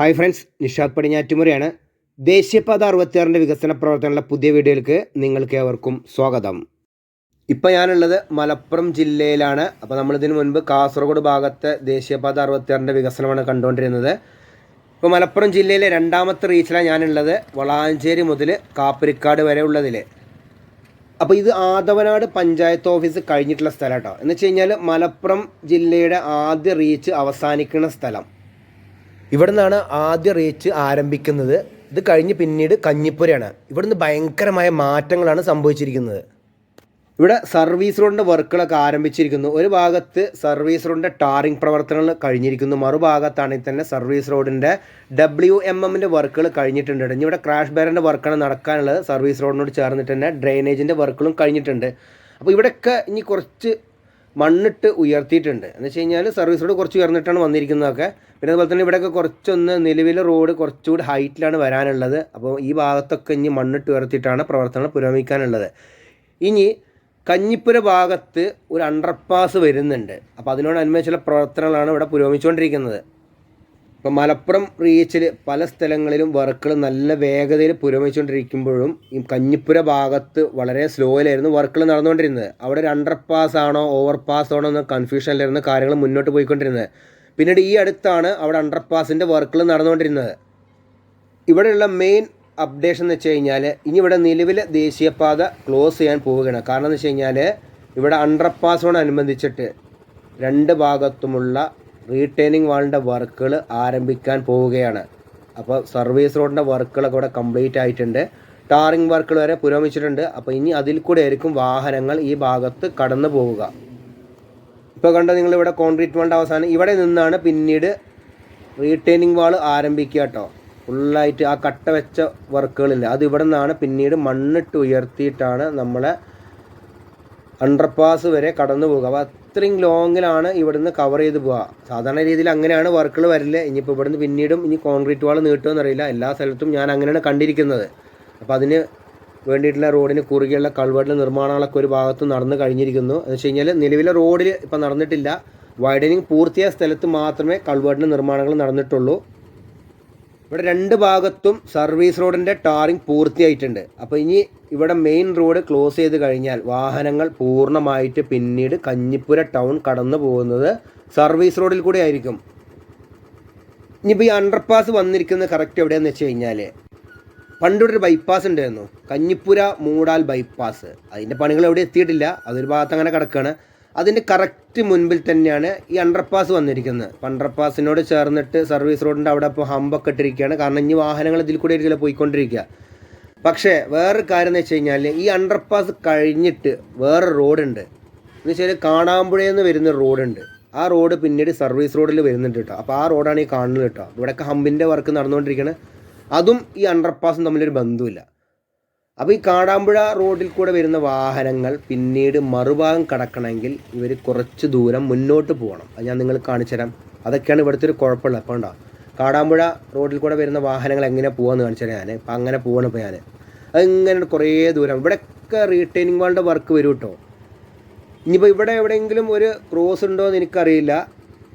Hi friends Nishad പടിഞ്ഞാറ്റുമുറിയാണ്. ദേശീയപാത അറുപത്തിയാറിന്റെ വികസന പ്രവർത്തനങ്ങളുടെ പുതിയ വീഡിയോയിലേക്ക് നിങ്ങൾക്ക് ഏവർക്കും സ്വാഗതം. ഇപ്പോൾ ഞാനുള്ളത് മലപ്പുറം ജില്ലയിലാണ്. അപ്പോൾ നമ്മളിതിനു മുൻപ് കാസർഗോഡ് ഭാഗത്തെ ദേശീയപാത അറുപത്തിയാറിന്റെ വികസനമാണ് കണ്ടുകൊണ്ടിരുന്നത്. ഇപ്പോൾ മലപ്പുറം ജില്ലയിലെ രണ്ടാമത്തെ റീച്ചിലാണ് ഞാനുള്ളത്. വളാഞ്ചേരി മുതൽ കാപ്പരിക്കാട് വരെ ഉള്ളതിൽ അപ്പോൾ ഇത് ആദവനാട് പഞ്ചായത്ത് ഓഫീസ് കഴിഞ്ഞിട്ടുള്ള സ്ഥലം കേട്ടോ. എന്ന് വെച്ച് കഴിഞ്ഞാൽ മലപ്പുറം ജില്ലയുടെ ആദ്യ റീച്ച് അവസാനിക്കുന്ന സ്ഥലം. ഇവിടെ നിന്നാണ് ആദ്യ റീച്ച് ആരംഭിക്കുന്നത്. ഇത് കഴിഞ്ഞ് പിന്നീട് കഞ്ഞിപ്പുരയാണ്. ഇവിടെ നിന്ന് ഭയങ്കരമായ മാറ്റങ്ങളാണ് സംഭവിച്ചിരിക്കുന്നത്. ഇവിടെ സർവീസ് റോഡിന്റെ വർക്കുകളൊക്കെ ആരംഭിച്ചിരിക്കുന്നു. ഒരു ഭാഗത്ത് സർവീസ് റോഡിന്റെ ടാറിംഗ് പ്രവർത്തനങ്ങൾ കഴിഞ്ഞിരിക്കുന്നു. മറുഭാഗത്താണെങ്കിൽ തന്നെ സർവീസ് റോഡിന്റെ ഡബ്ല്യു എം എമ്മിന്റെ വർക്കുകൾ കഴിഞ്ഞിട്ടുണ്ട്. ഇനി ഇവിടെ ക്രാഷ് ബാരന്റെ വർക്കാണ് നടക്കാനുള്ളത്. സർവീസ് റോഡിനോട് ചേർന്നിട്ട് തന്നെ ഡ്രെയിനേജിന്റെ വർക്കുകളും കഴിഞ്ഞിട്ടുണ്ട്. അപ്പോൾ ഇവിടെയൊക്കെ ഇനി കുറച്ച് മണ്ണിട്ട് ഉയർത്തിയിട്ടുണ്ട്. എന്ന് വെച്ച് കഴിഞ്ഞാൽ സർവീസ് റോഡ് കുറച്ച് ഉയർന്നിട്ടാണ് വന്നിരിക്കുന്നതൊക്കെ. പിന്നെ അതുപോലെ തന്നെ ഇവിടെയൊക്കെ കുറച്ചൊന്ന് നിലവിലെ റോഡ് കുറച്ചുകൂടി ഹൈറ്റിലാണ് വരാനുള്ളത്. അപ്പോൾ ഈ ഭാഗത്തൊക്കെ ഇനി മണ്ണിട്ട് ഉയർത്തിയിട്ടാണ് പ്രവർത്തനങ്ങൾ പുരോഗമിക്കാനുള്ളത്. ഇനി കഞ്ഞിപ്പുര ഭാഗത്ത് ഒരു അണ്ടർപാസ് വരുന്നുണ്ട്. അപ്പോൾ അതിനോട് അതിനോടനുബന്ധിച്ചുള്ള പ്രവർത്തനങ്ങളാണ് ഇവിടെ പുരോഗമിച്ചുകൊണ്ടിരിക്കുന്നത്. ഇപ്പോൾ മലപ്പുറം റീച്ചിൽ പല സ്ഥലങ്ങളിലും വർക്കുകൾ നല്ല വേഗതയിൽ പുരോഗമിച്ചുകൊണ്ടിരിക്കുമ്പോഴും ഈ കഞ്ഞിപ്പുര ഭാഗത്ത് വളരെ സ്ലോയിലായിരുന്നു വർക്കുകൾ നടന്നുകൊണ്ടിരുന്നത്. അവിടെ ഒരു അണ്ടർ പാസ് ആണോ ഓവർ പാസ് ആണോ എന്ന കൺഫ്യൂഷനിലായിരുന്നു കാര്യങ്ങൾ മുന്നോട്ട് പോയിക്കൊണ്ടിരുന്നത്. പിന്നീട് ഈ അടുത്താണ് അവിടെ അണ്ടർ പാസിന്റെ വർക്കുകൾ നടന്നുകൊണ്ടിരുന്നത്. ഇവിടെയുള്ള മെയിൻ അപ്ഡേഷൻ എന്ന് വെച്ച് കഴിഞ്ഞാൽ ഇനി ഇവിടെ നിലവിലെ ദേശീയപാത ക്ലോസ് ചെയ്യാൻ പോവുകയാണ്. കാരണം എന്ന് വെച്ച് കഴിഞ്ഞാൽ ഇവിടെ അണ്ടർ പാസോടനുബന്ധിച്ചിട്ട് രണ്ട് ഭാഗത്തുമുള്ള റീറ്റെയിനിങ് വാളിന്റെ വർക്കുകൾ ആരംഭിക്കാൻ പോവുകയാണ്. അപ്പോൾ സർവീസ് റോഡിന്റെ വർക്കുകളൊക്കെ ഇവിടെ കംപ്ലീറ്റ് ആയിട്ടുണ്ട്. ടാറിംഗ് വർക്കുകൾ വരെ പുരോഗമിച്ചിട്ടുണ്ട്. അപ്പോൾ ഇനി അതിൽ കൂടെ ആയിരിക്കും വാഹനങ്ങൾ ഈ ഭാഗത്ത് കടന്നു പോവുക. ഇപ്പോൾ കണ്ട നിങ്ങളിവിടെ കോൺക്രീറ്റ് വാളിന്റെ അവസാനം? ഇവിടെ നിന്നാണ് പിന്നീട് റീറ്റെയിനിങ് വാൾ ആരംഭിക്കുക കേട്ടോ. ഫുള്ളായിട്ട് ആ കട്ട വെച്ച വർക്കുകളില്ല. അത് ഇവിടെ നിന്നാണ് പിന്നീട് മണ്ണിട്ട് ഉയർത്തിയിട്ടാണ് നമ്മളെ അണ്ടർപാസ് വരെ കടന്നു പോകുക അപ്പോൾ അത്രയും ലോങ്ങിലാണ് ഇവിടുന്ന് കവർ ചെയ്ത് പോവുക. സാധാരണ രീതിയിൽ അങ്ങനെയാണ് വർക്കുകൾ വരില്ല ഇനിയിപ്പോൾ ഇവിടുന്ന് പിന്നീടും ഇനി കോൺക്രീറ്റ് വാൾ നീട്ടുമെന്ന് അറിയില്ല. എല്ലാ സ്ഥലത്തും ഞാൻ അങ്ങനെയാണ് കണ്ടിരിക്കുന്നത്. അപ്പോൾ അതിന് വേണ്ടിയിട്ടുള്ള റോഡിന് കുറുകെയുള്ള കൾവെട്ടിലെ നിർമ്മാണങ്ങളൊക്കെ ഒരു ഭാഗത്ത് നടന്നു കഴിഞ്ഞിരിക്കുന്നു. എന്ന് വെച്ച് കഴിഞ്ഞാൽ നിലവിലെ റോഡിൽ ഇപ്പോൾ നടന്നിട്ടില്ല. വൈഡനിങ് പൂർത്തിയായ സ്ഥലത്ത് മാത്രമേ കൾവെട്ടിന്റെ നിർമ്മാണങ്ങൾ നടന്നിട്ടുള്ളൂ. ഇവിടെ രണ്ട് ഭാഗത്തും സർവീസ് റോഡിന്റെ ടാറിങ് പൂർത്തിയായിട്ടുണ്ട്. അപ്പോൾ ഇനി ഇവിടെ മെയിൻ റോഡ് ക്ലോസ് ചെയ്ത് കഴിഞ്ഞാൽ വാഹനങ്ങൾ പൂർണമായിട്ട് പിന്നീട് കഞ്ഞിപ്പുര ടൗൺ കടന്നു പോകുന്നത് സർവീസ് റോഡിൽ കൂടെ ആയിരിക്കും. ഇനിയിപ്പോൾ ഈ അണ്ടർപാസ് വന്നിരിക്കുന്നത് കറക്റ്റ് എവിടെയാണെന്ന് വെച്ച് കഴിഞ്ഞാൽ പണ്ടൊരു ബൈപ്പാസ് ഉണ്ടായിരുന്നു. കഞ്ഞിപ്പുര മൂടാൽ ബൈപ്പാസ് അതിന്റെ പണികൾ എവിടെ എത്തിയിട്ടില്ല. അതൊരു ഭാഗത്ത് അങ്ങനെ കിടക്കുകയാണ് അതിന്റെ കറക്റ്റ് മുൻപിൽ തന്നെയാണ് ഈ അണ്ടർപാസ് വന്നിരിക്കുന്നത്. അണ്ടർപാസിനോട് ചേർന്നിട്ട് സർവീസ് റോഡിന്റെ അവിടെ ഇപ്പോൾ ഹമ്പൊക്കെ ഇട്ടിരിക്കുകയാണ്. കാരണം ഇനി വാഹനങ്ങൾ ഇതിൽ കൂടെ ആയിരിക്കില്ല പോയിക്കൊണ്ടിരിക്കുക. പക്ഷേ വേറൊരു കാര്യം എന്ന് വെച്ച് കഴിഞ്ഞാൽ ഈ അണ്ടർപാസ് കഴിഞ്ഞിട്ട് വേറെ റോഡുണ്ട് എന്ന് വെച്ചാൽ കാണാമ്പുഴയെന്ന് വരുന്ന റോഡുണ്ട് ആ റോഡ് പിന്നീട് സർവീസ് റോഡിൽ വരുന്നുണ്ട് കേട്ടോ. അപ്പോൾ ആ റോഡാണ് ഈ കാണുന്നത് കേട്ടോ. ഇവിടെയൊക്കെ ഹമ്പിന്റെ വർക്ക് നടന്നുകൊണ്ടിരിക്കുകയാണ്. അതും ഈ അണ്ടർപാസും തമ്മിലൊരു ബന്ധമില്ല അപ്പോൾ ഈ കാടാമ്പുഴ റോഡിൽ കൂടെ വരുന്ന വാഹനങ്ങൾ പിന്നീട് മറുഭാഗം കടക്കണമെങ്കിൽ ഇവർ കുറച്ച് ദൂരം മുന്നോട്ട് പോകണം. അത് ഞാൻ നിങ്ങൾ കാണിച്ചു തരാം. അതൊക്കെയാണ് ഇവിടുത്തെ ഒരു കുഴപ്പമുള്ളത്. അപ്പോൾ ഉണ്ടോ കാടാമ്പുഴ റോഡിൽ കൂടെ വരുന്ന വാഹനങ്ങൾ എങ്ങനെ പോകാമെന്ന് കാണിച്ചു തരാം ഞാൻ അപ്പം അങ്ങനെ പോകണം ഇപ്പോൾ ഞാൻ അതിങ്ങനെ കുറേ ദൂരം. ഇവിടെയൊക്കെ റീറ്റെയിനിങ് വാളിന്റെ വർക്ക് വരും കേട്ടോ ഇനിയിപ്പോൾ ഇവിടെ എവിടെയെങ്കിലും ഒരു ക്രോസ് ഉണ്ടോ എന്ന് എനിക്കറിയില്ല.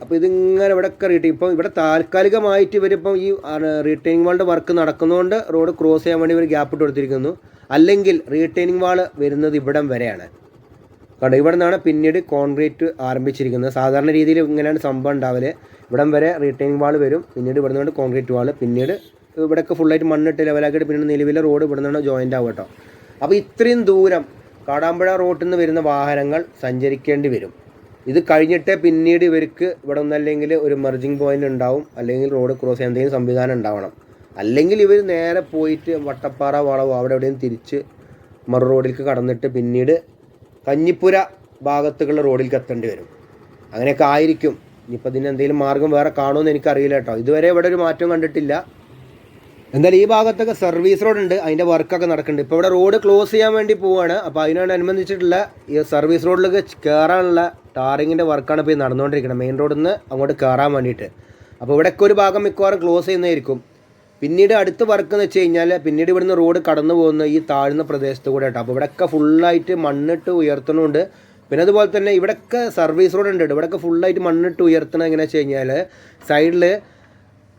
അപ്പോൾ ഇതിങ്ങനെ ഇവിടെയൊക്കെ റീറ്റെയിൻ ഇപ്പം ഇവിടെ താൽക്കാലികമായിട്ട് ഇവരിപ്പം ഈ റീറ്റെയിനിങ് വാളിന്റെ വർക്ക് നടക്കുന്നതുകൊണ്ട് റോഡ് ക്രോസ് ചെയ്യാൻ വേണ്ടി ഇവർ ഗ്യാപ്പ് ഇട്ട് കൊടുത്തിരിക്കുന്നു. അല്ലെങ്കിൽ റീറ്റെയിനിങ് വാൾ വരുന്നത് ഇവിടം വരെയാണ്. കണ്ടോ ഇവിടെ നിന്നാണ് പിന്നീട് കോൺക്രീറ്റ് ആരംഭിച്ചിരിക്കുന്നത്. സാധാരണ രീതിയിൽ ഇങ്ങനെയാണ് സംഭവം ഉണ്ടാവൽ. ഇവിടം വരെ റീറ്റെയിനിങ് വാൾ വരും. പിന്നീട് ഇവിടെ നിന്നാണ് കോൺക്രീറ്റ് വാൾ പിന്നീട് ഇവിടെയൊക്കെ ഫുള്ളായിട്ട് മണ്ണിട്ട് ലെവലാക്കിയിട്ട് പിന്നീട് നിലവിലെ റോഡ് ഇവിടെ നിന്നാണ് ജോയിന്റ് ആവും കേട്ടോ. അപ്പോൾ ഇത്രയും ദൂരം കാടാമ്പുഴ റോട്ടിൽ നിന്ന് വരുന്ന വാഹനങ്ങൾ സഞ്ചരിക്കേണ്ടി വരും. ഇത് കഴിഞ്ഞിട്ടേ പിന്നീട് ഇവർക്ക് ഇവിടെ ഒന്നല്ലെങ്കിൽ ഒരു മെർജിങ് പോയിന്റ് ഉണ്ടാവും. അല്ലെങ്കിൽ റോഡ് ക്രോസ് ചെയ്യാൻ എന്തെങ്കിലും സംവിധാനം ഉണ്ടാവണം. അല്ലെങ്കിൽ ഇവർ നേരെ പോയിട്ട് വട്ടപ്പാറ വളവ് അവിടെ എവിടെയും തിരിച്ച് മറു റോഡിലേക്ക് കടന്നിട്ട് പിന്നീട് കഞ്ഞിപ്പുര ഭാഗത്തുള്ള റോഡിലേക്ക് എത്തേണ്ടി വരും. അങ്ങനെയൊക്കെ ആയിരിക്കും. ഇനിയിപ്പോൾ ഇതിന് എന്തെങ്കിലും മാർഗം വേറെ കാണുമെന്ന് എനിക്കറിയില്ല കേട്ടോ. ഇതുവരെ ഇവിടെ ഒരു മാറ്റം കണ്ടിട്ടില്ല. എന്തായാലും ഈ ഭാഗത്തൊക്കെ സർവീസ് റോഡ് ഉണ്ട്. അതിന്റെ വർക്കൊക്കെ നടക്കുന്നുണ്ട്. ഇപ്പോൾ ഇവിടെ റോഡ് ക്ലോസ് ചെയ്യാൻ വേണ്ടി പോവുകയാണ് അപ്പോൾ അതിനോടനുബന്ധിച്ചിട്ടുള്ള ഈ സർവീസ് റോഡിലേക്ക് കയറാനുള്ള ടാറിങ്ങിന്റെ വർക്കാണ് ഇപ്പോൾ നടന്നുകൊണ്ടിരിക്കുന്നത്. മെയിൻ റോഡിൽ നിന്ന് അങ്ങോട്ട് കയറാൻ വേണ്ടിയിട്ട്. അപ്പോൾ ഇവിടെയൊക്കെ ഒരു ഭാഗം മിക്കവാറും ക്ലോസ് ചെയ്യുന്നതായിരിക്കും. പിന്നീട് അടുത്ത വർക്ക് എന്ന് വെച്ച് കഴിഞ്ഞാൽ പിന്നീട് ഇവിടുന്ന് റോഡ് കടന്നു പോകുന്ന ഈ താഴ്ന്ന പ്രദേശത്ത് കൂടെ കേട്ടോ അപ്പോൾ ഇവിടെയൊക്കെ ഫുള്ളായിട്ട് മണ്ണിട്ട് ഉയർത്തുന്നുണ്ട് പിന്നെ അതുപോലെ തന്നെ ഇവിടെയൊക്കെ സർവീസ് റോഡ് ഉണ്ട് ഇവിടെയൊക്കെ ഫുള്ളായിട്ട് മണ്ണിട്ട് ഉയർത്തണം എങ്ങനെയാണെന്ന് വെച്ച് കഴിഞ്ഞാൽ സൈഡിൽ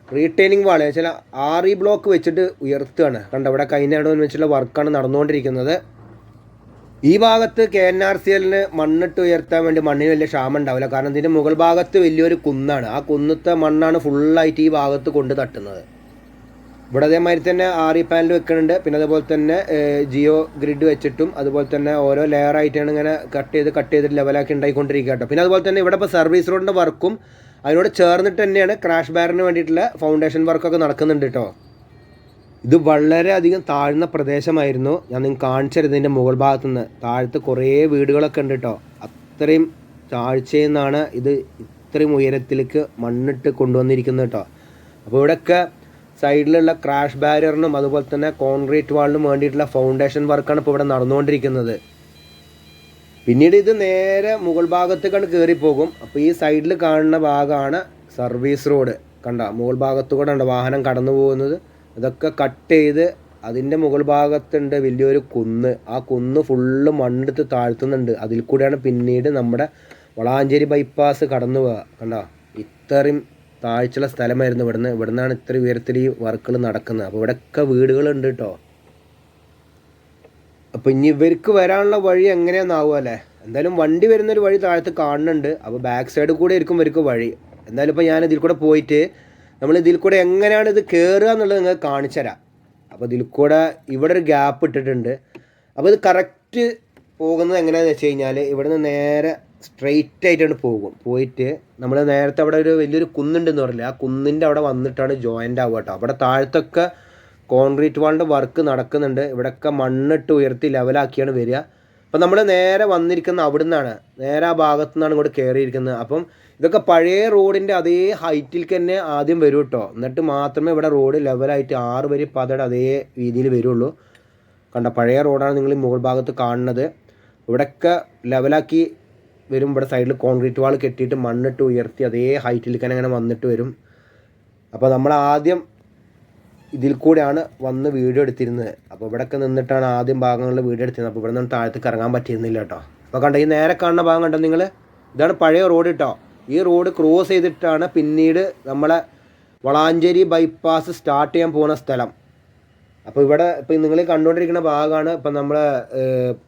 റീറ്റെയിനിങ് വാൾ വെച്ചാൽ ആറി ബ്ലോക്ക് വെച്ചിട്ട് ഉയർത്തുകയാണ്. കണ്ട? ഇവിടെ കഴിഞ്ഞ വെച്ചുള്ള വർക്കാണ് നടന്നുകൊണ്ടിരിക്കുന്നത്. ഈ ഭാഗത്ത് കെ എൻ ആർ സി എല്ലിന് മണ്ണിട്ട് ഉയർത്താൻ വേണ്ടി മണ്ണിന് വലിയ ക്ഷാമം ഉണ്ടാവില്ല. കാരണം ഇതിന്റെ മുകൾ ഭാഗത്ത് വലിയൊരു കുന്നാണ്. ആ കുന്നത്തെ മണ്ണാണ് ഫുള്ളായിട്ട് ഈ ഭാഗത്ത് കൊണ്ട് തട്ടുന്നത്. ഇവിടെ അതേമാതിരി തന്നെ ഇ പാനൽ വെക്കുന്നുണ്ട് പിന്നെ അതുപോലെ തന്നെ ജിയോ ഗ്രിഡ് വെച്ചിട്ടും അതുപോലെ തന്നെ ഓരോ ലെയർ ആയിട്ടാണ് ഇങ്ങനെ കട്ട് ചെയ്ത് കട്ട് ചെയ്ത് ലെവലാക്കി ഉണ്ടായിക്കൊണ്ടിരിക്കുക കേട്ടോ. പിന്നെ അതുപോലെ തന്നെ ഇവിടെ ഇപ്പോൾ സർവീസ് റോഡിന്റെ വർക്കും അതിനോട് ചേർന്നിട്ട് തന്നെയാണ് ക്രാഷ് ബാറിന് വേണ്ടിയിട്ടുള്ള ഫൗണ്ടേഷൻ വർക്കൊക്കെ നടക്കുന്നുണ്ട് കേട്ടോ. ഇത് വളരെയധികം താഴ്ന്ന പ്രദേശമായിരുന്നു. ഞാൻ നിങ്ങൾ കാണിച്ചത് ഇതിന്റെ മുകൾ ഭാഗത്തു നിന്ന് താഴത്ത് കുറേ വീടുകളൊക്കെ ഉണ്ട് കേട്ടോ. അത്രയും താഴ്ചയിൽ നിന്നാണ് ഇത് ഇത്രയും ഉയരത്തിലേക്ക് മണ്ണിട്ട് കൊണ്ടുവന്നിരിക്കുന്നത് കേട്ടോ. അപ്പോൾ ഇവിടെയൊക്കെ സൈഡിലുള്ള ക്രാഷ് ബാരിയറിനും അതുപോലെ തന്നെ കോൺക്രീറ്റ് വാളിനും വേണ്ടിയിട്ടുള്ള ഫൗണ്ടേഷൻ വർക്കാണ് ഇപ്പോൾ ഇവിടെ നടന്നുകൊണ്ടിരിക്കുന്നത്. പിന്നീട് ഇത് നേരെ മുകൾ ഭാഗത്തേക്കാണ് കയറിപ്പോകും പോകും അപ്പോൾ ഈ സൈഡിൽ കാണുന്ന ഭാഗമാണ് സർവീസ് റോഡ് കണ്ട? മുകൾ ഭാഗത്തു കൂടെ ഉണ്ട് വാഹനം കടന്നു പോകുന്നത്. ഇതൊക്കെ കട്ട് ചെയ്ത് അതിന്റെ മുകൾ ഭാഗത്തുണ്ട് വലിയൊരു കുന്ന്. ആ കുന്ന് ഫുള്ള് മണ്ണെടുത്ത് താഴ്ത്തുന്നുണ്ട്. അതിൽ കൂടെയാണ് പിന്നീട് നമ്മുടെ വളാഞ്ചേരി ബൈപ്പാസ് കടന്നു പോവുക. കണ്ടോ? ഇത്രയും താഴ്ചയുള്ള സ്ഥലമായിരുന്നു ഇവിടുന്ന്. ഇവിടുന്നാണ് ഇത്ര ഉയരത്തിൽ ഈ വർക്കുകൾ നടക്കുന്നത്. അപ്പോൾ ഇവിടെയൊക്കെ വീടുകളുണ്ട് കേട്ടോ. അപ്പോൾ ഇനി ഇവർക്ക് വരാനുള്ള വഴി എങ്ങനെയാണെന്നാവും അല്ലേ? എന്തായാലും വണ്ടി വരുന്നൊരു വഴി താഴത്ത് കാണുന്നുണ്ട്. അപ്പോൾ ബാക്ക് സൈഡ് കൂടെ ആയിരിക്കും ഇവർക്ക് വഴി. എന്തായാലും ഇപ്പോൾ ഞാൻ ഇതിൽ കൂടെ പോയിട്ട് നമ്മൾ ഇതിൽ കൂടെ എങ്ങനെയാണ് ഇത് കയറുക എന്നുള്ളത് നിങ്ങൾക്ക് കാണിച്ചു തരാം. അപ്പോൾ ഇതിൽ കൂടെ ഇവിടെ ഒരു ഗ്യാപ്പ് ഇട്ടിട്ടുണ്ട്. അപ്പോൾ ഇത് കറക്റ്റ് പോകുന്നത് എങ്ങനെയാണെന്ന് വെച്ച് കഴിഞ്ഞാൽ ഇവിടുന്ന് നേരെ സ്ട്രെയിറ്റ് ആയിട്ടാണ് പോകും. പോയിട്ട് നമ്മൾ നേരത്തെ അവിടെ ഒരു വലിയൊരു കുന്നുണ്ടെന്ന് പറഞ്ഞില്ലേ? ആ കുന്നിന്റെ അവിടെ വന്നിട്ടാണ് ജോയിന്റ് ആവുക കേട്ടോ അവിടെ താഴത്തൊക്കെ കോൺക്രീറ്റ് വാളിന്റെ വർക്ക് നടക്കുന്നുണ്ട്. ഇവിടെയൊക്കെ മണ്ണിട്ട് ഉയർത്തി ലെവലാക്കിയാണ് വരിക. അപ്പം നമ്മൾ നേരെ വന്നിരിക്കുന്ന അവിടെ നിന്നാണ് നേരെ ആ ഭാഗത്തു നിന്നാണ് ഇങ്ങോട്ട് കയറിയിരിക്കുന്നത് അപ്പം ഇതൊക്കെ പഴയ റോഡിന്റെ അതേ ഹൈറ്റിൽ തന്നെ ആദ്യം വരും കേട്ടോ എന്നിട്ട് മാത്രമേ ഇവിടെ റോഡ് ലെവലായിട്ട് ആറ് വരി പതയുടെ അതേ രീതിയിൽ വരുള്ളൂ. കണ്ട? പഴയ റോഡാണ് നിങ്ങൾ മുകൾ ഭാഗത്ത് കാണുന്നത്. ഇവിടെയൊക്കെ ലെവലാക്കി വരും. ഇവിടെ സൈഡിൽ കോൺക്രീറ്റ് വാൾ കെട്ടിയിട്ട് മണ്ണിട്ട് ഉയർത്തി അതേ ഹൈറ്റിൽ തന്നെ അങ്ങനെ വന്നിട്ട് വരും. അപ്പോൾ നമ്മൾ ആദ്യം ഇതിൽ കൂടെയാണ് വന്ന് വീഡിയോ എടുത്തിരുന്നത്. അപ്പോൾ ഇവിടെയൊക്കെ നിന്നിട്ടാണ് ആദ്യം ഭാഗങ്ങളിൽ വീഡിയോ എടുത്തിരുന്നത്. അപ്പോൾ ഇവിടെ നിന്ന് താഴത്തേക്ക് ഇറങ്ങാൻ പറ്റിയിരുന്നില്ല കേട്ടോ. അപ്പോൾ കണ്ടോ ഈ നേരെ കാണുന്ന ഭാഗം കണ്ടോ നിങ്ങൾ ഇതാണ് പഴയ റോഡ് കേട്ടോ ഈ റോഡ് ക്രോസ് ചെയ്തിട്ടാണ് പിന്നീട് നമ്മളെ വളാഞ്ചേരി ബൈപ്പാസ് സ്റ്റാർട്ട് ചെയ്യാൻ പോകുന്ന സ്ഥലം. അപ്പോൾ ഇവിടെ ഇപ്പോൾ നിങ്ങൾ കണ്ടുകൊണ്ടിരിക്കുന്ന ഭാഗമാണ് ഇപ്പം നമ്മൾ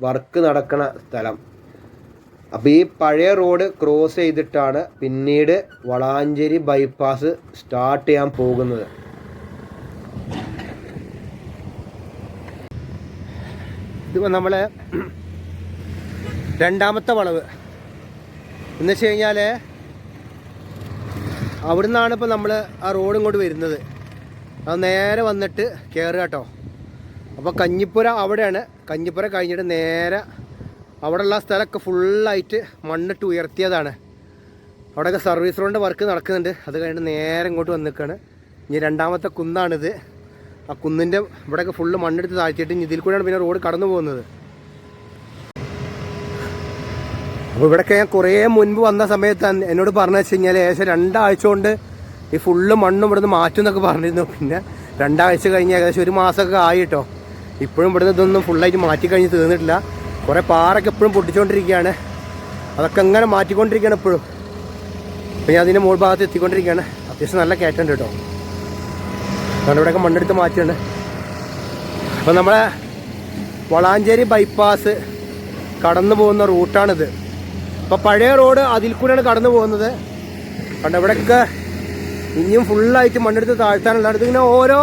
വർക്ക് നടക്കുന്ന സ്ഥലം. അപ്പോൾ ഈ പഴയ റോഡ് ക്രോസ് ചെയ്തിട്ടാണ് പിന്നീട് വളാഞ്ചേരി ബൈപ്പാസ് സ്റ്റാർട്ട് ചെയ്യാൻ പോകുന്നത്. ഇതിപ്പോൾ നമ്മൾ രണ്ടാമത്തെ വളവ്. എന്ന് വെച്ച് കഴിഞ്ഞാൽ അവിടെ നിന്നാണ് ഇപ്പോൾ നമ്മൾ ആ റോഡ് ഇങ്ങോട്ട് വരുന്നത്. അത് നേരെ വന്നിട്ട് കയറുക കേട്ടോ. അപ്പോൾ കഞ്ഞിപ്പുര അവിടെയാണ്. കഞ്ഞിപ്പുര കഴിഞ്ഞിട്ട് നേരെ അവിടെയുള്ള സ്ഥലമൊക്കെ ഫുള്ളായിട്ട് മണ്ണിട്ട് ഉയർത്തിയതാണ്. അവിടെയൊക്കെ സർവീസ് റോഡിന്റെ വർക്ക് നടക്കുന്നുണ്ട്. അത് കഴിഞ്ഞിട്ട് നേരെ ഇങ്ങോട്ട് വന്നിക്കാണ് ഇനി രണ്ടാമത്തെ കുന്നാണിത്. ആ കുന്നിന്റെ ഇവിടെയൊക്കെ ഫുള്ള് മണ്ണെടുത്ത് താഴ്ത്തിയിട്ട് ഇനി ഇതിൽ കൂടെയാണ് പിന്നെ റോഡ് കടന്നു പോകുന്നത്. അപ്പോൾ ഇവിടെയൊക്കെ ഞാൻ കുറേ മുൻപ് വന്ന സമയത്ത് എന്നോട് പറഞ്ഞു വെച്ച് കഴിഞ്ഞാൽ ഏകദേശം രണ്ടാഴ്ച കൊണ്ട് ഈ ഫുള്ള് മണ്ണും ഇവിടുന്ന് മാറ്റും എന്നൊക്കെ പറഞ്ഞിരുന്നു. പിന്നെ രണ്ടാഴ്ച കഴിഞ്ഞ് ഏകദേശം ഒരു മാസമൊക്കെ ആയിട്ടോ ഇപ്പോഴും ഇവിടുന്ന് ഇതൊന്നും ഫുള്ളായിട്ട് മാറ്റി കഴിഞ്ഞ് തീർന്നിട്ടില്ല. കുറേ പാറൊക്കെ എപ്പോഴും പൊട്ടിച്ചുകൊണ്ടിരിക്കുകയാണ് അതൊക്കെ അങ്ങനെ മാറ്റിക്കൊണ്ടിരിക്കുകയാണ് എപ്പോഴും അപ്പോൾ ഞാൻ അതിന്റെ മുകൾ ഭാഗത്ത് എത്തിക്കൊണ്ടിരിക്കുകയാണ്. അത്യാവശ്യം നല്ല കയറ്റുണ്ട് കേട്ടോ. അതുകൊണ്ട് ഇവിടെയൊക്കെ മണ്ണെടുത്ത് മാറ്റുകയാണ് അപ്പോൾ നമ്മളെ വളാഞ്ചേരി ബൈപ്പാസ് കടന്നു പോകുന്ന റൂട്ടാണിത്. അപ്പോൾ പഴയ റോഡ് അതിൽ കൂടെയാണ് കടന്നു പോകുന്നത്. കണ്ട ഇവിടെയൊക്കെ ഇനിയും ഫുള്ളായിട്ട് മണ്ണെടുത്ത് താഴ്ത്താനുള്ള ഇതിങ്ങനെ ഓരോ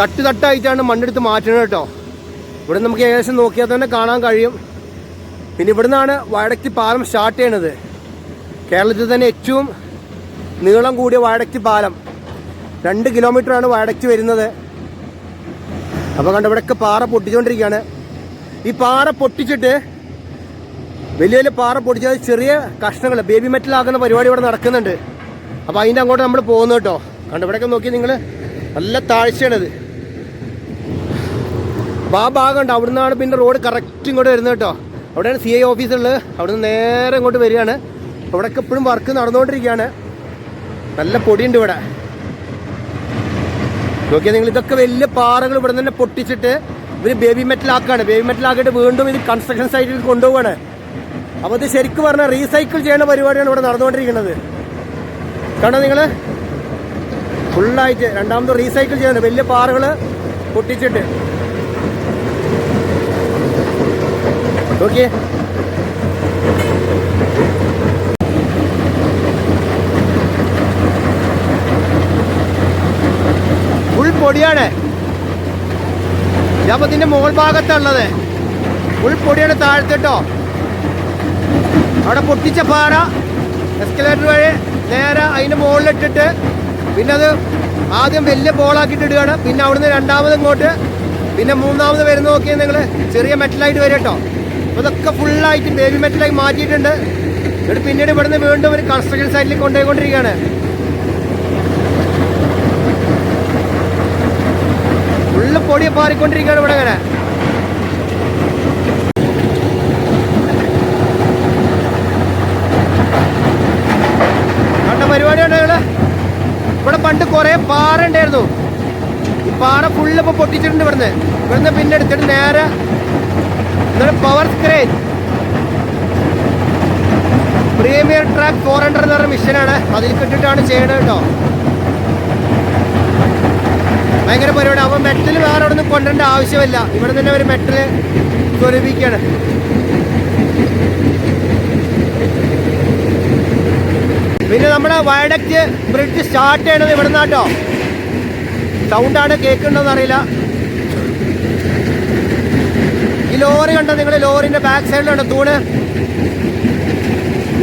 തട്ട് തട്ടായിട്ടാണ് മണ്ണെടുത്ത് മാറ്റുന്നത് കേട്ടോ. ഇവിടെ നമുക്ക് ഏകദേശം നോക്കിയാൽ തന്നെ കാണാൻ കഴിയും. പിന്നെ ഇവിടുന്നാണ് വയടക്കി പാലം സ്റ്റാർട്ട് ചെയ്യണത്. കേരളത്തിൽ തന്നെ ഏറ്റവും നീളം കൂടിയ വയടക്കി പാലം. രണ്ട് കിലോമീറ്ററാണ് വയടക്കി വരുന്നത്. അപ്പോൾ കണ്ട ഇവിടെയൊക്കെ പാറ പൊട്ടിച്ചുകൊണ്ടിരിക്കുകയാണ് ഈ പാറ പൊട്ടിച്ചിട്ട് വലിയ വലിയ പാറ പൊട്ടിച്ചത് ചെറിയ കഷ്ണങ്ങൾ ബേബി മെറ്റലാക്കുന്ന പരിപാടി ഇവിടെ നടക്കുന്നുണ്ട്. അപ്പോൾ അതിന്റെ അങ്ങോട്ട് നമ്മൾ പോകുന്നു കേട്ടോ. കണ്ട ഇവിടെയൊക്കെ നോക്കി നിങ്ങൾ നല്ല താഴ്ചയാണിത്. അപ്പോൾ ആ ഭാഗം ഉണ്ട് അവിടെ നിന്നാണ് പിന്നെ റോഡ് കറക്റ്റ് ഇങ്ങോട്ട് വരുന്നത് കേട്ടോ. അവിടെയാണ് സി ഐ ഓഫീസുള്ളത് അവിടെ നിന്ന് നേരെ ഇങ്ങോട്ട് വരികയാണ്. അവിടെയൊക്കെ എപ്പോഴും വർക്ക് നടന്നുകൊണ്ടിരിക്കുകയാണ്. നല്ല പൊടിയുണ്ട് ഇവിടെ. നോക്കിയാൽ നിങ്ങൾ ഇതൊക്കെ വലിയ പാറകൾ ഇവിടെ തന്നെ പൊട്ടിച്ചിട്ട് ഇവർ ബേബി മെറ്റലാക്കാണ് ബേബി മെറ്റലാക്കിയിട്ട് വീണ്ടും ഇത് കൺസ്ട്രക്ഷൻ സൈറ്റിൽ കൊണ്ടുപോവാണ് അപ്പോൾ ഇത് ശരിക്കും പറഞ്ഞാൽ റീസൈക്കിൾ ചെയ്യുന്ന പരിപാടിയാണ് ഇവിടെ നടന്നുകൊണ്ടിരിക്കുന്നത്. കണ്ടോ നിങ്ങൾ ഫുള്ളായിട്ട് രണ്ടാമത് റീസൈക്കിൾ ചെയ്യുന്നുണ്ട് വലിയ പാറകൾ പൊട്ടിച്ചിട്ട്. നോക്കിയേ ഫുൾ പൊടിയാണ്. ഞാൻ ഇതിന്റെ മുകൾ ഭാഗത്താണുള്ളത് ഫുൾ പൊടിയാണ് താഴ്ത്തിട്ടോ. അവിടെ പൊട്ടിച്ച പാറ എസ്കലേറ്റർ വഴി നേരെ അതിന്റെ മുകളിലിട്ടിട്ട് പിന്നെ അത് ആദ്യം വലിയ ബോളാക്കിയിട്ട് ഇടുകയാണ്. പിന്നെ അവിടുന്ന് രണ്ടാമത് ഇങ്ങോട്ട് പിന്നെ മൂന്നാമത് വരുന്ന നോക്കിയാൽ നിങ്ങൾ ചെറിയ മെറ്റലായിട്ട് വരും കേട്ടോ ഇതൊക്കെ ഫുള്ളായിട്ട് ബേബി മെറ്റലായി മാറ്റിയിട്ടുണ്ട്. എന്നിട്ട് പിന്നീട് ഇവിടുന്ന് വീണ്ടും ഒരു കൺസ്ട്രക്ഷൻ സൈറ്റിൽ കൊണ്ടുപോയിക്കൊണ്ടിരിക്കുകയാണ്. ഫുള്ള് പൊടി പാറിക്കൊണ്ടിരിക്കുകയാണ് ഇവിടെ അങ്ങനെ. ഇവിടെ പണ്ട് കുറേ പാറ ഉണ്ടായിരുന്നു. ഈ പാറ ഫുള്ള് ഇപ്പൊ പൊട്ടിച്ചിട്ടുണ്ട് ഇവിടുന്ന്. ഇവിടുന്ന് പിന്നെ എടുത്തിട്ട് നേരെ power screen premier track four hundred എന്ന് പറഞ്ഞ മിഷനാണ് അതിൽ കിട്ടിട്ടാണ് ചെയ്യണത് കേട്ടോ. ഭയങ്കര പരിപാടി. അവൻ മെറ്റൽ വേറെ നിന്ന് കൊണ്ടുവരേണ്ട ആവശ്യമില്ല. ഇവിടെ തന്നെ ഒരു മെറ്റൽ സ്വരൂപിക്കുകയാണ്. പിന്നെ നമ്മുടെ വയഡക്റ്റ് ബ്രിഡ്ജ് സ്റ്റാർട്ട് ചെയ്യണത് ഇവിടെ നിന്നാട്ടോ സൗണ്ടാണ് കേൾക്കുന്നുണ്ടോന്ന് അറിയില്ല ഈ ലോറി കണ്ടോ നിങ്ങൾ? ലോറിന്റെ ബാക്ക് സൈഡിലുണ്ട് തൂണ്.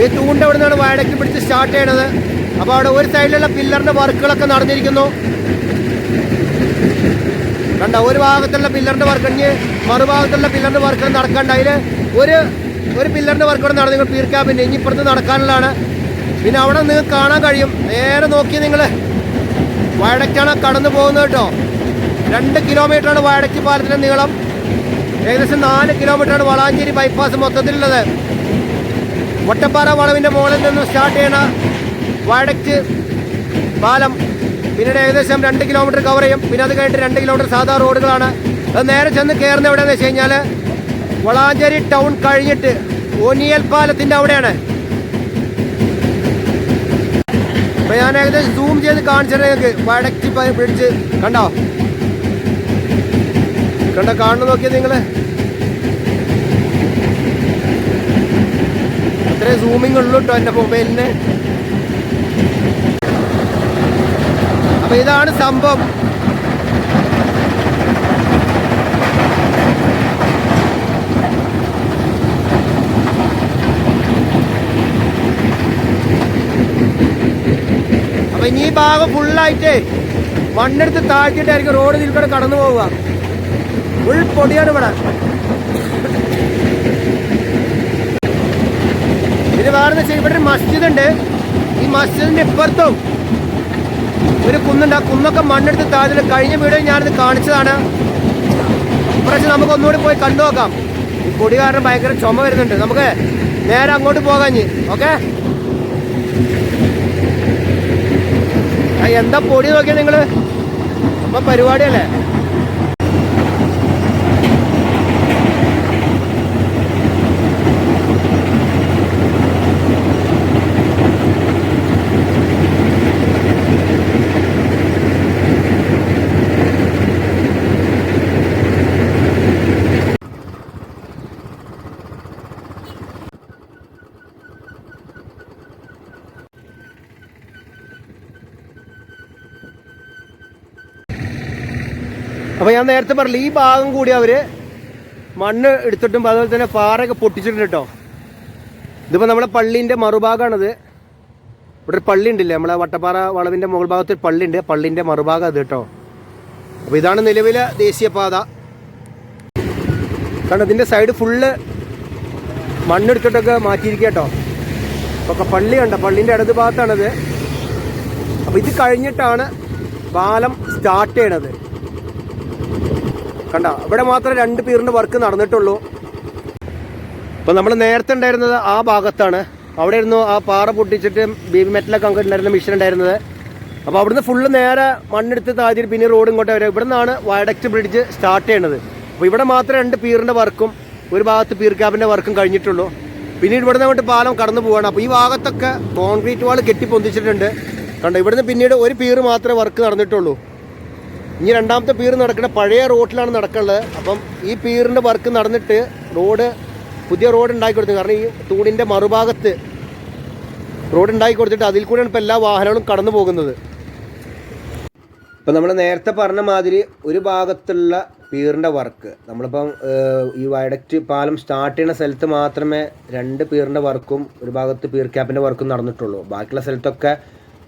ഈ തൂണിന്റെ അവിടെ നിന്നാണ് വയഡക്റ്റ് പിടിച്ച് സ്റ്റാർട്ട് ചെയ്യണത്. അപ്പോൾ അവിടെ ഒരു സൈഡിലുള്ള പില്ലറിന്റെ വർക്കുകളൊക്കെ നടന്നിരിക്കുന്നു. കണ്ട? ഒരു ഭാഗത്തുള്ള പില്ലറിന്റെ വർക്ക് കഴിഞ്ഞ് മറുഭാഗത്തുള്ള പില്ലറിന്റെ വർക്ക് നടക്കണ്ട. അതിൽ ഒരു ഒരു പില്ലറിന്റെ വർക്ക് കൂടെ നടന്നു നിങ്ങൾ തീർക്കാൻ പിന്നെ ഇനി ഇപ്പുറത്ത് നടക്കാനുള്ളതാണ്. പിന്നെ അവിടെ നിങ്ങൾക്ക് കാണാൻ കഴിയും. നേരെ നോക്കി നിങ്ങൾ. വയടക്കാണ് കടന്നു പോകുന്നത് കേട്ടോ. രണ്ട് കിലോമീറ്ററാണ് വയടക്കി പാലത്തിന്റെ നീളം. ഏകദേശം നാല് കിലോമീറ്ററാണ് വളാഞ്ചേരി ബൈപ്പാസ് മൊത്തത്തിലുള്ളത്. ഒറ്റപ്പാറ വളവിന്റെ മുകളിൽ നിന്ന് സ്റ്റാർട്ട് ചെയ്യണ വടക്ക് പാലം. പിന്നീട് ഏകദേശം രണ്ട് കിലോമീറ്റർ കവർ ചെയ്യും. പിന്നെ അത് കഴിഞ്ഞിട്ട് രണ്ട് കിലോമീറ്റർ സാധാ റോഡുകളാണ് അത് നേരെ ചെന്ന് കയറുന്ന എവിടെയാണെന്ന് വെച്ച് കഴിഞ്ഞാൽ വളാഞ്ചേരി ടൗൺ കഴിഞ്ഞിട്ട് ഒനിയൽ പാലത്തിന്റെ അവിടെയാണ്. അപ്പോൾ ഞാൻ ഏകദേശം സൂം ചെയ്ത് കാണിച്ചത് നിങ്ങൾക്ക് വടക്ക് ബ്രിഡ്ജ് കണ്ടോ? കണ്ടോ കാണുന്ന നോക്കിയത് നിങ്ങൾ. അത്രയും സൂമിങ് ഉള്ളു കേട്ടോ എന്റെ മൊബൈലിന് അപ്പൊ ഇതാണ് സംഭവം. അപ്പൊ ഇനി ഭാഗം ഫുള്ളായിട്ട് മണ്ണെടുത്ത് താഴ്ത്തിയിട്ടായിരിക്കും റോഡ് ഇതിൽ കൂടെ കടന്നു പോവുക. ഫുൾ ഇവിടെ. ഇത് വേറെ വെച്ചാൽ ഇവിടെ ഒരു മസ്ജിദ് ഉണ്ട് ഈ മസ്ജിദിന്റെ ഇപ്പുറത്തും ഒരു കുന്നുണ്ട്. ആ കുന്നൊക്കെ മണ്ണെടുത്ത് താഴെ കഴിഞ്ഞ വീഡിയോ ഞാനിത് കാണിച്ചതാണ്. ഇപ്രാവശ്യം നമുക്ക് ഒന്നുകൂടി പോയി കണ്ടു നോക്കാം. ഈ പൊടി കാരണം ഭയങ്കര ചുമ വരുന്നുണ്ട്. നമുക്ക് നേരെ അങ്ങോട്ട് പോകാഞ്ഞ് ഓക്കെ? എന്താ പൊടി നോക്കിയാ നിങ്ങൾ അപ്പൊ പരിപാടിയല്ലേ? നേരത്തെ പറഞ്ഞില്ല ഈ ഭാഗം കൂടി അവർ മണ്ണ് എടുത്തിട്ടും അതുപോലെ തന്നെ പാറയൊക്കെ പൊട്ടിച്ചിട്ടുണ്ട് കേട്ടോ. ഇതിപ്പോൾ നമ്മളെ പള്ളീന്റെ മറുഭാഗമാണിത് ഇവിടെ ഒരു പള്ളി ഉണ്ടല്ലേ നമ്മളെ വട്ടപ്പാറ വളവിന്റെ മുകൾ ഭാഗത്ത് ഒരു പള്ളി ഉണ്ട്. പള്ളിന്റെ മറുഭാഗം അത് കേട്ടോ. അപ്പോൾ ഇതാണ് നിലവിലെ ദേശീയപാത. കാരണം ഇതിന്റെ സൈഡ് ഫുള്ള് മണ്ണെടുത്തിട്ടൊക്കെ മാറ്റിയിരിക്കുക കേട്ടോ. അപ്പോൾ പള്ളി കണ്ട? പള്ളിന്റെ ഇടത് ഭാഗത്താണത്. അപ്പോൾ ഇത് കഴിഞ്ഞിട്ടാണ് പാലം സ്റ്റാർട്ട് ചെയ്യണത്. കണ്ട ഇവിടെ മാത്രം രണ്ട് പീറിന്റെ വർക്ക് നടന്നിട്ടുള്ളൂ. അപ്പോൾ നമ്മൾ നേരത്തെ ഉണ്ടായിരുന്നത് ആ ഭാഗത്താണ്. അവിടെ ഇരുന്നു ആ പാറ പൊട്ടിച്ചിട്ട് ബേബി മെറ്റലൊക്കെ അങ്ങോട്ട് ഉണ്ടായിരുന്ന മിഷൻ ഉണ്ടായിരുന്നത്. അപ്പോൾ അവിടുന്ന് ഫുള്ള് നേരെ മണ്ണെടുത്ത് താഴ്ത്തിയിട്ട് പിന്നെ റോഡ് ഇങ്ങോട്ട് വരും. ഇവിടെ നിന്നാണ് വയഡക്റ്റ് ബ്രിഡ്ജ് സ്റ്റാർട്ട് ചെയ്യണത്. അപ്പോൾ ഇവിടെ മാത്രം രണ്ട് പീറിന്റെ വർക്കും ഒരു ഭാഗത്ത് പീർ ക്യാബിന്റെ വർക്കും കഴിഞ്ഞിട്ടുള്ളൂ. പിന്നീട് ഇവിടെ നിന്ന് അങ്ങോട്ട് പാലം കടന്നു പോവാണ്. അപ്പോൾ ഈ ഭാഗത്തൊക്കെ കോൺക്രീറ്റ് വാൾ കെട്ടി പൊന്തിച്ചിട്ടുണ്ട്. കണ്ടോ ഇവിടുന്ന് പിന്നീട് ഒരു പീർ മാത്രമേ വർക്ക് നടന്നിട്ടുള്ളൂ. ഇനി രണ്ടാമത്തെ പീർ നടക്കുന്ന പഴയ റോഡിലാണ് നടക്കുന്നത്. അപ്പം ഈ പീറിന്റെ വർക്ക് നടന്നിട്ട് റോഡ് പുതിയ റോഡ് ഉണ്ടാക്കി കൊടുത്തു. കാരണം ഈ തൂണിന്റെ മറുഭാഗത്ത് റോഡ് ഉണ്ടാക്കി കൊടുത്തിട്ട് അതിൽ കൂടെയാണ് ഇപ്പോൾ എല്ലാ വാഹനങ്ങളും കടന്നു പോകുന്നത്. ഇപ്പം നമ്മൾ നേരത്തെ പറഞ്ഞ മാതിരി ഒരു ഭാഗത്തുള്ള പീറിന്റെ വർക്ക് നമ്മളിപ്പം ഈ വയഡക്റ്റ് പാലം സ്റ്റാർട്ട് ചെയ്യുന്ന സ്ഥലത്ത് മാത്രമേ രണ്ട് പീറിന്റെ വർക്കും ഒരു ഭാഗത്ത് പീർ ക്യാപ്പിന്റെ വർക്കും നടന്നിട്ടുള്ളൂ. ബാക്കിയുള്ള സ്ഥലത്തൊക്കെ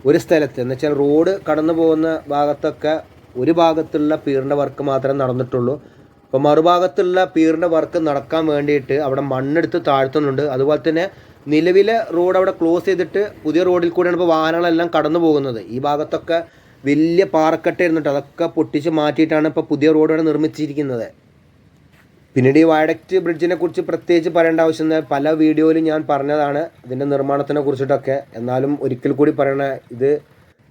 ഒരു സ്ഥലത്ത്. എന്ന് വെച്ചാൽ റോഡ് കടന്നു പോകുന്ന ഭാഗത്തൊക്കെ ഒരു ഭാഗത്തുള്ള പീറിന്റെ വർക്ക് മാത്രമേ നടന്നിട്ടുള്ളൂ. അപ്പോൾ മറുഭാഗത്തുള്ള പീറിന്റെ വർക്ക് നടക്കാൻ വേണ്ടിയിട്ട് അവിടെ മണ്ണെടുത്ത് താഴ്ത്തുന്നുണ്ട്. അതുപോലെ തന്നെ നിലവിലെ റോഡ് അവിടെ ക്ലോസ് ചെയ്തിട്ട് പുതിയ റോഡിൽ കൂടെയാണ് ഇപ്പോൾ വാഹനങ്ങളെല്ലാം കടന്നു പോകുന്നത്. ഈ ഭാഗത്തൊക്കെ വലിയ പാറക്കെട്ട് ഇരുന്നിട്ട് അതൊക്കെ പൊട്ടിച്ച് മാറ്റിയിട്ടാണ് ഇപ്പോൾ പുതിയ റോഡ് അവിടെ നിർമ്മിച്ചിരിക്കുന്നത്. പിന്നീട് ഈ വയഡക്റ്റ് ബ്രിഡ്ജിനെ കുറിച്ച് പ്രത്യേകിച്ച് പറയേണ്ട ആവശ്യം പല വീഡിയോയിലും ഞാൻ പറഞ്ഞതാണ് ഇതിന്റെ നിർമ്മാണത്തിനെ കുറിച്ചിട്ടൊക്കെ. എന്നാലും ഒരിക്കൽ കൂടി പറയണ ഇത്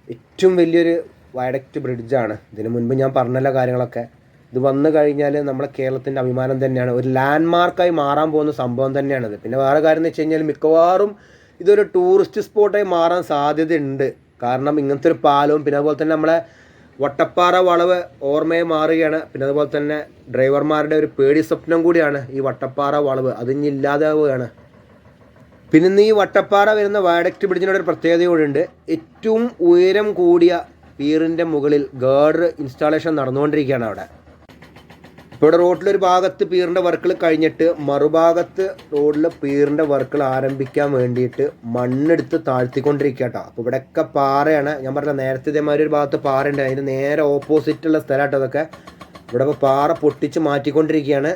ഏറ്റവും വലിയൊരു വയഡക്റ്റ് ബ്രിഡ്ജാണ്. ഇതിനു മുൻപ് ഞാൻ പറഞ്ഞല്ല കാര്യങ്ങളൊക്കെ. ഇത് വന്നു കഴിഞ്ഞാൽ നമ്മുടെ കേരളത്തിന്റെ അഭിമാനം തന്നെയാണ്. ഒരു ലാൻഡ് മാർക്കായി മാറാൻ പോകുന്ന സംഭവം തന്നെയാണിത്. പിന്നെ വേറെ കാര്യം എന്ന് വെച്ച് കഴിഞ്ഞാൽ മിക്കവാറും ഇതൊരു ടൂറിസ്റ്റ് സ്പോട്ടായി മാറാൻ സാധ്യതയുണ്ട്. കാരണം ഇങ്ങനത്തെ ഒരു പാലവും പിന്നെ അതുപോലെ തന്നെ നമ്മളെ വട്ടപ്പാറ വളവ് ഓർമ്മയെ മാറുകയാണ്. പിന്നെ അതുപോലെ തന്നെ ഡ്രൈവർമാരുടെ ഒരു പേടി സ്വപ്നം കൂടിയാണ് ഈ വട്ടപ്പാറ വളവ്. അതിഞ്ഞ് ഇല്ലാതാവുകയാണ്. പിന്നെ ഈ വട്ടപ്പാറ വരുന്ന വയഡക്റ്റ് ബ്രിഡ്ജിനോട് ഒരു പ്രത്യേകത കൂടിയുണ്ട്. ഏറ്റവും ഉയരം കൂടിയ പീറിന്റെ മുകളിൽ ഗേർഡർ ഇൻസ്റ്റാളേഷൻ നടന്നുകൊണ്ടിരിക്കുകയാണ് അവിടെ. ഇവിടെ റോഡിലൊരു ഭാഗത്ത് പീറിന്റെ വർക്കുകൾ കഴിഞ്ഞിട്ട് മറുഭാഗത്ത് റോഡിൽ പീറിന്റെ വർക്കുകൾ ആരംഭിക്കാൻ വേണ്ടിയിട്ട് മണ്ണെടുത്ത് താഴ്ത്തിക്കൊണ്ടിരിക്കുക കേട്ടോ അപ്പോൾ ഇവിടെയൊക്കെ പാറയാണ്. ഞാൻ പറഞ്ഞ നേരത്തെ ഇതേമാതിരി ഒരു ഭാഗത്ത് പാറയുണ്ട്. അതിന് നേരെ ഓപ്പോസിറ്റുള്ള സ്ഥലമാട്ടോ അതൊക്കെ ഇവിടെ ഇപ്പോൾ പാറ പൊട്ടിച്ച് മാറ്റിക്കൊണ്ടിരിക്കുകയാണ്.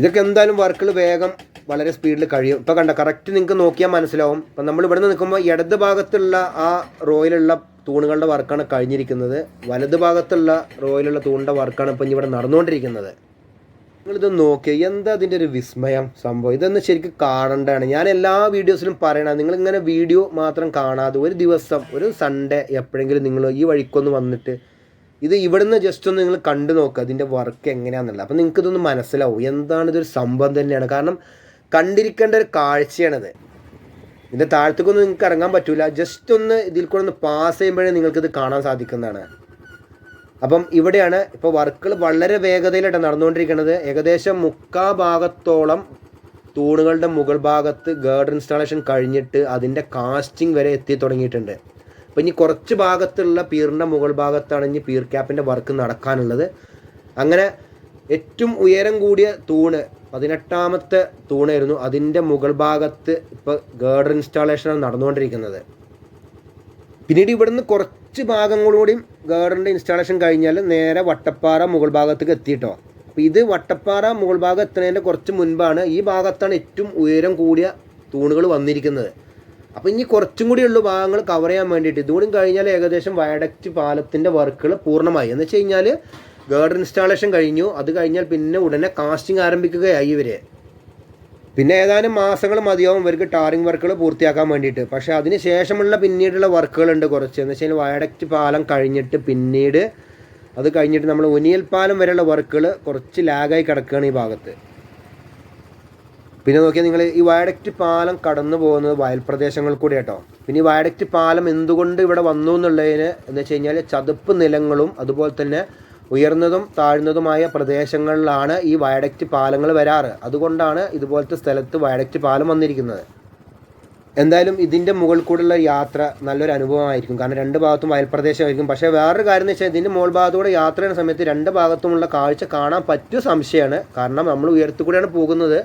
ഇതൊക്കെ എന്തായാലും വർക്കുകൾ വേഗം വളരെ സ്പീഡിൽ കഴിയും. ഇപ്പോൾ കണ്ട കറക്റ്റ് നിങ്ങൾക്ക് നോക്കിയാൽ മനസ്സിലാവും. ഇപ്പം നമ്മൾ ഇവിടെ നിന്ന് നിൽക്കുമ്പോൾ ഇടത് ഭാഗത്തുള്ള ആ റോയിലുള്ള തൂണുകളുടെ വർക്കാണ് കഴിഞ്ഞിരിക്കുന്നത്. വലത് ഭാഗത്തുള്ള റോയിലുള്ള തൂണിന്റെ വർക്കാണ് ഇപ്പം ഇവിടെ നടന്നുകൊണ്ടിരിക്കുന്നത്. നിങ്ങളിത് നോക്കി എന്താ അതിന്റെ ഒരു വിസ്മയം സംഭവം? ഇതൊന്ന് ശരിക്കും കാണേണ്ടതാണ്. ഞാൻ എല്ലാ വീഡിയോസിലും പറയണം നിങ്ങളിങ്ങനെ വീഡിയോ മാത്രം കാണാതെ ഒരു ദിവസം ഒരു സൺഡേ എപ്പോഴെങ്കിലും നിങ്ങൾ ഈ വഴിക്കൊന്ന് വന്നിട്ട് ഇത് ഇവിടുന്ന് ജസ്റ്റ് ഒന്ന് നിങ്ങൾ കണ്ടു നോക്കുക അതിന്റെ വർക്ക് എങ്ങനെയാണെന്നുള്ളത് അപ്പം നിങ്ങൾക്ക് ഇതൊന്ന് മനസ്സിലാവും. എന്താണ് ഇതൊരു സംഭവം തന്നെയാണ്. കാരണം കണ്ടിരിക്കേണ്ട ഒരു കാഴ്ചയാണിത്. ഇതിന്റെ താഴത്തേക്കൊന്നും നിങ്ങൾക്ക് ഇറങ്ങാൻ പറ്റില്ല ജസ്റ്റ് ഒന്ന് ഇതിൽ കൂടെ ഒന്ന് പാസ് ചെയ്യുമ്പോഴേ നിങ്ങൾക്കിത് കാണാൻ സാധിക്കുന്നതാണ്. അപ്പം ഇവിടെയാണ് ഇപ്പോൾ വർക്കുകൾ വളരെ വേഗതയിലാണ് നടന്നുകൊണ്ടിരിക്കുന്നത്. ഏകദേശം മുക്കാ ഭാഗത്തോളം തൂണുകളുടെ മുകൾ ഭാഗത്ത് ഗേർഡ് ഇൻസ്റ്റാളേഷൻ കഴിഞ്ഞിട്ട് അതിന്റെ കാസ്റ്റിംഗ് വരെ എത്തി തുടങ്ങിയിട്ടുണ്ട്. അപ്പോൾ ഇനി കുറച്ച് ഭാഗത്തുള്ള പീറിന്റെ മുകൾ ഭാഗത്താണ് ഇനി പീർ ക്യാപ്പിന്റെ വർക്ക് നടക്കാനുള്ളത്. അങ്ങനെ ഏറ്റവും ഉയരം കൂടിയ തൂണ് പതിനെട്ടാമത്തെ തൂണായിരുന്നു അതിന്റെ മുകൾ ഭാഗത്ത് ഇപ്പോൾ ഗേർഡർ ഇൻസ്റ്റാളേഷനാണ് നടന്നുകൊണ്ടിരിക്കുന്നത്. പിന്നീട് ഇവിടുന്ന് കുറച്ച് ഭാഗങ്ങളൂടെയും ഗേർഡറിന്റെ ഇൻസ്റ്റാളേഷൻ കഴിഞ്ഞാൽ നേരെ വട്ടപ്പാറ മുകൾ ഭാഗത്തേക്ക് എത്തിയിട്ടോ. അപ്പോൾ ഇത് വട്ടപ്പാറ മുകൾ ഭാഗം എത്തുന്നതിന്റെ കുറച്ച് മുൻപാണ് ഈ ഭാഗത്താണ് ഏറ്റവും ഉയരം കൂടിയ തൂണുകൾ വന്നിരിക്കുന്നത്. അപ്പോൾ ഇനി കുറച്ചും കൂടിയുള്ള ഭാഗങ്ങൾ കവർ ചെയ്യാൻ വേണ്ടിയിട്ട് ഇതുകൂടി കഴിഞ്ഞാൽ ഏകദേശം വയഡക്റ്റ് പാലത്തിന്റെ വർക്കുകൾ പൂർണമായി. എന്ന് വെച്ച് കഴിഞ്ഞാൽ ഗാർഡർ ഇൻസ്റ്റാളേഷൻ കഴിഞ്ഞു. അത് കഴിഞ്ഞാൽ പിന്നെ ഉടനെ കാസ്റ്റിംഗ് ആരംഭിക്കുകയായി ഇവർ പിന്നെ ഏതാനും മാസങ്ങൾ മതിയാവും ഇവർക്ക് ടാറിംഗ് വർക്കുകൾ പൂർത്തിയാക്കാൻ വേണ്ടിയിട്ട്. പക്ഷേ അതിന് ശേഷമുള്ള പിന്നീടുള്ള വർക്കുകളുണ്ട് കുറച്ച്. എന്ന് വെച്ചാൽ വയഡക്റ്റ് പാലം കഴിഞ്ഞിട്ട് പിന്നീട് അത് കഴിഞ്ഞിട്ട് നമ്മൾ ഒനിയൽ പാലം വരെയുള്ള വർക്കുകൾ കുറച്ച് ലാഗായി കിടക്കുകയാണ് ഈ ഭാഗത്ത്. പിന്നെ നോക്കിയാൽ നിങ്ങൾ ഈ വയഡക്റ്റ് പാലം കടന്നു പോകുന്നത് വയൽ പ്രദേശങ്ങൾ കൂടി കേട്ടോ. പിന്നെ ഈ വയഡക്റ്റ് പാലം എന്തുകൊണ്ട് ഇവിടെ വന്നു എന്നുള്ളതിന് എന്ന് വെച്ച് കഴിഞ്ഞാൽ ചതുപ്പ് നിലങ്ങളും അതുപോലെ തന്നെ ഉയർന്നതും താഴ്ന്നതുമായ പ്രദേശങ്ങളിലാണ് ഈ വയഡക്റ്റ് പാലങ്ങൾ വരാറ്. അതുകൊണ്ടാണ് ഇതുപോലത്തെ സ്ഥലത്ത് വയഡക്റ്റ് പാലം വന്നിരിക്കുന്നത്. എന്തായാലും ഇതിന്റെ മുകളിൽ കൂടെയുള്ള യാത്ര നല്ലൊരു അനുഭവമായിരിക്കും. കാരണം രണ്ട് ഭാഗത്തും വയൽപ്രദേശമായിരിക്കും. പക്ഷേ വേറൊരു കാര്യം എന്ന് വെച്ചാൽ ഇതിന്റെ മുകൾ ഭാഗത്തൂടെ യാത്ര ചെയ്യുന്ന സമയത്ത് രണ്ട് ഭാഗത്തുമുള്ള കാഴ്ച കാണാൻ പറ്റിയ സംശയമാണ്. കാരണം നമ്മൾ ഉയരത്തു കൂടെയാണ് പോകുന്നത്.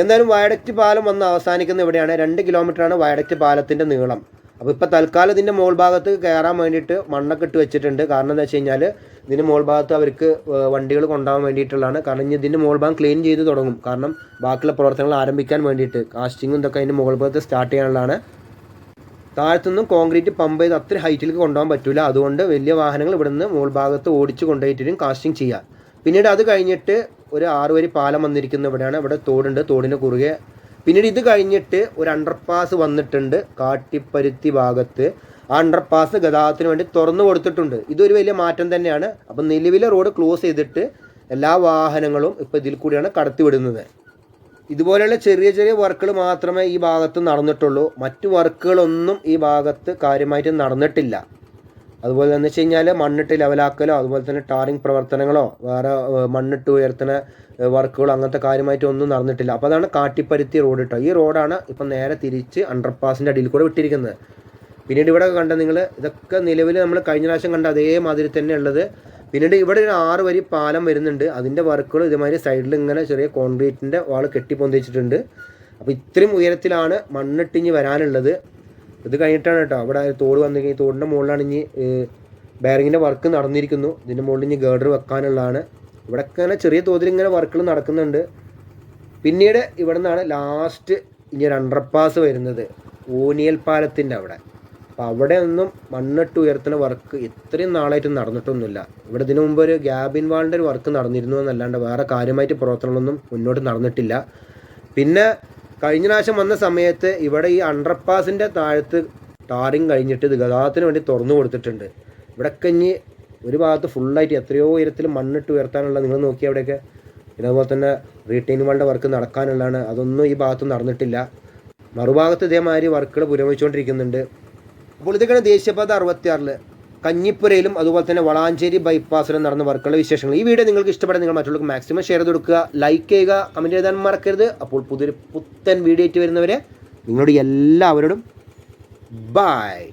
എന്തായാലും വയഡക്റ്റ് പാലം വന്ന് അവസാനിക്കുന്ന ഇവിടെയാണ് രണ്ട് കിലോമീറ്ററാണ് വയഡക്റ്റ് പാലത്തിന്റെ നീളം. അപ്പോൾ ഇപ്പോൾ തൽക്കാലം ഇതിന്റെ മുകൾ ഭാഗത്ത് കയറാൻ വേണ്ടിയിട്ട് മണ്ണൊക്കെ ഇട്ട് വെച്ചിട്ടുണ്ട്. കാരണം എന്താ വെച്ച് കഴിഞ്ഞാൽ ഇതിന്റെ മോൾ ഭാഗത്ത് അവർക്ക് വണ്ടികൾ കൊണ്ടുപോകാൻ വേണ്ടിയിട്ടുള്ളതാണ്. കാരണം ഇനി ഇതിന്റെ മുകൾ ഭാഗം ക്ലീൻ ചെയ്ത് തുടങ്ങും. കാരണം ബാക്കിയുള്ള പ്രവർത്തനങ്ങൾ ആരംഭിക്കാൻ വേണ്ടിയിട്ട് കാസ്റ്റിങ്ങും ഇതൊക്കെ അതിന്റെ മോൾ ഭാഗത്ത് സ്റ്റാർട്ട് ചെയ്യാനുള്ളതാണ്. താഴത്തുനിന്നും കോൺക്രീറ്റ് പമ്പ് ചെയ്ത് അത്ര ഹൈറ്റിലേക്ക് കൊണ്ടുപോകാൻ പറ്റില്ല അതുകൊണ്ട് വലിയ വാഹനങ്ങൾ ഇവിടെ നിന്ന് മോൾ ഭാഗത്ത് ഓടിച്ച് കൊണ്ടുപോയിട്ടും കാസ്റ്റിംഗ് ചെയ്യാം പിന്നീട് അത് കഴിഞ്ഞിട്ട് ഒരു ആറ് വരി പാലം വന്നിരിക്കുന്ന ഇവിടെയാണ്. ഇവിടെ തോടുണ്ട് തോടിന് കുറുകെ. പിന്നീട് ഇത് കഴിഞ്ഞിട്ട് ഒരു അണ്ടർപാസ് വന്നിട്ടുണ്ട് കാട്ടിപ്പരുത്തി ഭാഗത്ത്. അണ്ടർപാസ് ഗതാഗതത്തിന് വേണ്ടി തുറന്നു കൊടുത്തിട്ടുണ്ട്. ഇതൊരു വലിയ മാറ്റം തന്നെയാണ്. അപ്പം നിലവിലെ റോഡ് ക്ലോസ് ചെയ്തിട്ട് എല്ലാ വാഹനങ്ങളും ഇപ്പോൾ ഇതിൽ കൂടിയാണ് കടത്തിവിടുന്നത് ഇതുപോലെയുള്ള ചെറിയ ചെറിയ വർക്കുകൾ മാത്രമേ ഈ ഭാഗത്ത് നടന്നിട്ടുള്ളൂ. മറ്റു വർക്കുകളൊന്നും ഈ ഭാഗത്ത് കാര്യമായിട്ട് നടന്നിട്ടില്ല. അതുപോലെ എന്ന് വെച്ച് കഴിഞ്ഞാൽ മണ്ണിട്ട് ലെവലാക്കലോ അതുപോലെ തന്നെ ടാറിങ് പ്രവർത്തനങ്ങളോ വേറെ മണ്ണിട്ട് ഉയർത്തുന്ന വർക്കുകളോ അങ്ങനത്തെ കാര്യമായിട്ട് ഒന്നും നടന്നിട്ടില്ല. അപ്പോൾ അതാണ് കാട്ടിപ്പരുത്തി റോഡ് കേട്ടോ ഈ റോഡാണ് ഇപ്പം നേരെ തിരിച്ച് അണ്ടർപാസിന്റെ അടിയിൽ കൂടെ വിട്ടിരിക്കുന്നത്. പിന്നീട് ഇവിടെ കണ്ട നിങ്ങൾ ഇതൊക്കെ നിലവിൽ നമ്മൾ കഴിഞ്ഞ പ്രാവശ്യം കണ്ട അതേമാതിരി തന്നെ ഉള്ളത്. പിന്നീട് ഇവിടെ ഒരു ആറ് വരി പാലം വരുന്നുണ്ട്. അതിന്റെ വർക്കുകൾ ഇതേമാതിരി സൈഡിൽ ഇങ്ങനെ ചെറിയ കോൺക്രീറ്റിന്റെ വാൾ കെട്ടിപ്പൊന്തിച്ചിട്ടുണ്ട് അപ്പോൾ ഇത്രയും ഉയരത്തിലാണ് മണ്ണിട്ടിഞ്ഞ് വരാനുള്ളത്. ഇത് കഴിഞ്ഞിട്ടാണ് കേട്ടോ. അവിടെ തോട് വന്നിരിക്കുന്നത് ഈ തോടിന്റെ മുകളിലാണ് ഇനി ബാരിങ്ങിന്റെ വർക്ക് നടന്നിരിക്കുന്നു. ഇതിന്റെ മുകളിൽ ഇനി ഗേഡർ വെക്കാനുള്ളതാണ്. ഇവിടെ ഇങ്ങനെ ചെറിയ തോതിൽ ഇങ്ങനെ വർക്കുകൾ നടക്കുന്നുണ്ട്. പിന്നീട് ഇവിടെ നിന്നാണ് ലാസ്റ്റ് ഇനി ഒരു അണ്ടർപാസ് വരുന്നത്. ഓനിയൽ പാലത്തിന്റെ അവിടെ. അപ്പോൾ അവിടെ ഒന്നും മണ്ണിട്ട് ഉയർത്തുന്ന വർക്ക് ഇത്രയും നാളായിട്ട് നടന്നിട്ടൊന്നുമില്ല. ഇവിടെ ഇതിനു മുമ്പ് ഒരു ഗ്യാബിൻ വാളിന്റെ ഒരു വർക്ക് നടന്നിരുന്നു എന്നല്ലാണ്ട് വേറെ കാര്യമായിട്ട് പ്രവർത്തനങ്ങളൊന്നും മുന്നോട്ട് നടന്നിട്ടില്ല. പിന്നെ കഴിഞ്ഞ പ്രാവശ്യം വന്ന സമയത്ത് ഇവിടെ ഈ അണ്ടർപാസിന്റെ താഴത്ത് ടാറിങ് കഴിഞ്ഞിട്ട് ഇത് ഗതാഗതത്തിന് വേണ്ടി തുറന്നു കൊടുത്തിട്ടുണ്ട്. ഇവിടെയൊക്കെ ഇനി ഒരു ഭാഗത്ത് ഫുള്ളായിട്ട് എത്രയോ ഉയരത്തിൽ മണ്ണിട്ട് ഉയർത്താനുള്ള നിങ്ങൾ നോക്കി അവിടെയൊക്കെ അതുപോലെ തന്നെ റീറ്റെയിൻ വാളിന്റെ വർക്ക് നടക്കാനുള്ളതാണ്. അതൊന്നും ഈ ഭാഗത്ത് നടന്നിട്ടില്ല. മറുഭാഗത്ത് ഇതേമാതിരി വർക്കുകൾ പുരോഗമിച്ചുകൊണ്ടിരിക്കുന്നുണ്ട്. അപ്പോൾ ഇതൊക്കെയാണ് ദേശീയപാത അറുപത്തിയാറിൽ കഞ്ഞിപ്പുരയിലും അതുപോലെ തന്നെ വളാഞ്ചേരി ബൈപ്പാസിലും നടന്ന വർക്കുകളുടെ വിശേഷങ്ങൾ. ഈ വീഡിയോ നിങ്ങൾക്ക് ഇഷ്ടപ്പെടാൻ നിങ്ങൾ മറ്റുള്ളവർക്ക് മാക്സിമം ഷെയർ ചെയ്ത് കൊടുക്കുക ലൈക്ക് ചെയ്യുക കമന്റ് എഴുതാൻ മറക്കരുത്. അപ്പോൾ പുതിയൊരു പുത്തൻ വീഡിയോ ആയിട്ട് വരുന്നവരെ നിങ്ങളോട് എല്ലാവരോടും ബായ്